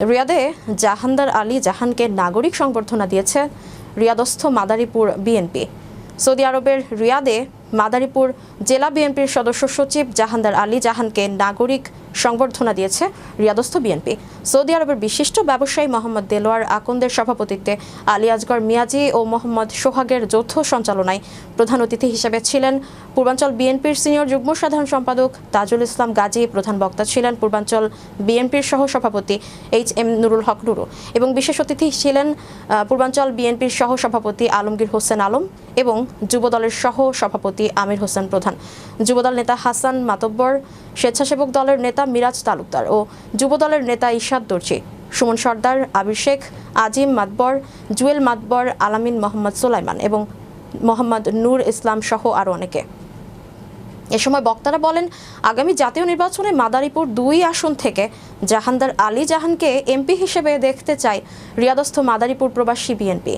রিয়াদে জাহানদার আলী জাহানকে নাগরিক সংবর্ধনা দিয়েছে রিয়াদস্থ মাদারীপুর বিএনপি। সৌদি আরবের রিয়াদে মাদারীপুর জেলা বিএনপির সদস্য সচিব জাহানদার আলী জাহানকে নাগরিক সংবর্ধনা দিয়েছে রিয়াদস্থ বিএনপি। সৌদি আরবের বিশিষ্ট ব্যবসায়ী মোহাম্মদ দেলোয়ার আকন্দের সভাপতিত্বে আলী আজগর মিয়াজি ও মোহাম্মদ সোহাগের যৌথ সঞ্চালনায় প্রধান অতিথি হিসেবে ছিলেন পূর্বাঞ্চল বিএনপির সিনিয়র যুগ্ম সাধারণ সম্পাদক তাজুল ইসলাম গাজী, প্রধান বক্তা ছিলেন পূর্বাঞ্চল বিএনপির সহ সভাপতি এইচ এম নুরুল হক নুরু এবং বিশেষ অতিথি ছিলেন পূর্বাঞ্চল বিএনপির সহ সভাপতি আলমগীর হোসেন আলম এবং যুবদলের সহ সভাপতি আমির হোসেন প্রধান। যুবদল নেতা হাসান মাতব্বর, স্বেচ্ছাসেবক দলের নেতা মিরাজ তালুকদার ও যুবদলের নেতা ইশাদ দর্জি সুমন সর্দার, আবির শেখ, আজিম মাতবর, জুয়েল মাতবর, আলামিন মোহাম্মদ সোলাইমান এবং মোহাম্মদ নূর ইসলাম সহ আরও অনেকে। এ সময় বক্তারা বলেন, আগামী জাতীয় নির্বাচনে মাদারীপুর দুই আসন থেকে জাহানদার আলী জাহানকে এমপি হিসেবে দেখতে চায় রিয়াদস্থ মাদারীপুর প্রবাসী বিএনপি।